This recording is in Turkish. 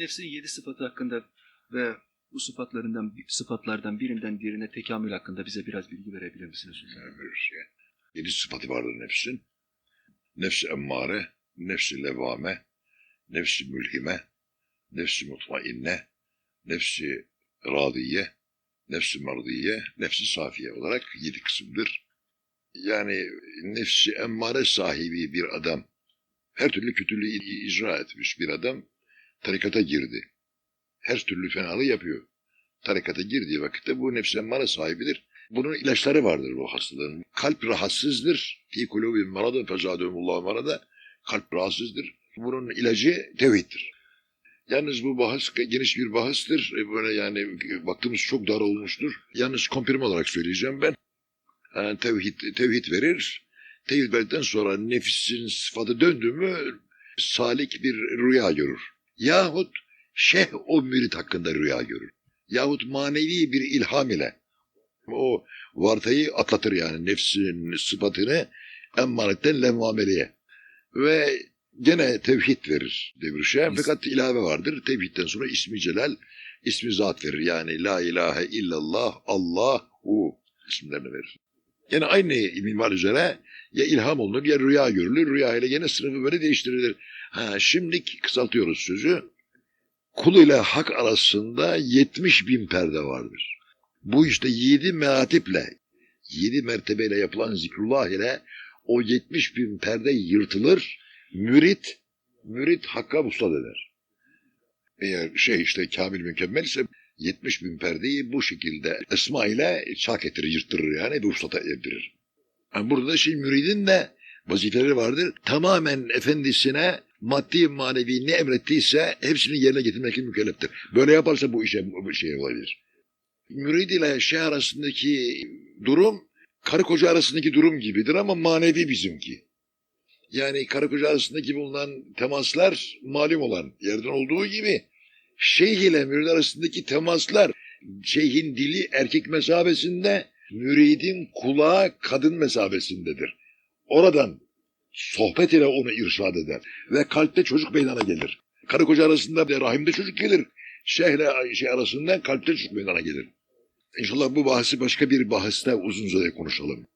Nefsin yedi sıfatı hakkında ve bu sıfatlarından sıfatlardan birinden diğerine tekamül hakkında bize biraz bilgi verebilir misiniz? Şey. Yedi sıfatı vardır nefsin. Nefsi emmare, nefsi levame, nefsi mülhime, nefsi mutmainne, nefsi radiye, nefsi merdiye, nefsi safiye olarak yedi kısımdır. Yani nefsi emmare sahibi bir adam, her türlü kötülüğü icra etmiş bir adam tarikata girdi. Her türlü fenalığı yapıyor. Tarikata girdiği vakitte bu nefsi emmare sahibidir. Bunun ilaçları vardır bu hastalığın. Kalp rahatsızdır. Fi kulubim maradın fezadumullah marada. Kalp rahatsızdır. Bunun ilacı tevhiddir. Yalnız bu bahis geniş bir bahistir. E, Böyle yani baktığımız çok dar olmuştur. Yalnız kompirme olarak söyleyeceğim ben. Yani tevhid, tevhid verir. Tevhid verdikten sonra nefsin sıfatı döndü mü salik bir rüya görür. Yahut şeyh o mürit hakkında rüya görür. Yahut manevi bir ilham ile o vartayı atlatır yani nefsin sıfatını emmanetten levvameleye. Ve gene tevhid verir devrişe. Fakat ilave vardır. Tevhidden sonra ismi celal, ismi zat verir. Yani la ilahe illallah, Allahu isimlerini verir. Yine aynı minval üzere ya ilham olunur ya rüya görülür. Rüya ile gene sınıfı böyle değiştirilir. Ha, şimdi kısaltıyoruz sözü. Kul ile hak arasında 70 bin perde vardır. Bu işte yedi meratiple, yedi mertebeyle yapılan zikrullah ile o 70 bin perde yırtılır. Mürit, mürit hakka vuslat eder. Eğer şey işte kamil mükemmel ise 70 bin perdeyi bu şekilde esma ile çak ettirir, yırttırır yani ve vuslata erdirir. Yani burada şey müridin de vazifeleri vardır. Tamamen efendisine maddi manevi ne emrettiyse hepsini yerine getirmekle mükelleftir. Böyle yaparsa bu işe bu şey olabilir mürid ile şey arasındaki durum karı koca arasındaki durum gibidir ama manevi bizimki. Yani karı koca arasındaki bulunan temaslar malum olan yerden olduğu gibi şeyh ile mürid arasındaki temaslar şeyhin dili erkek mesabesinde müridin kulağı kadın mesabesindedir. Oradan sohbet ile onu irşad eder ve kalpte çocuk meydana gelir. Karı koca arasında da rahimde çocuk gelir. Şeyhle şey arasında kalpte çocuk meydana gelir. İnşallah bu bahsi başka bir bahiste uzun süre konuşalım.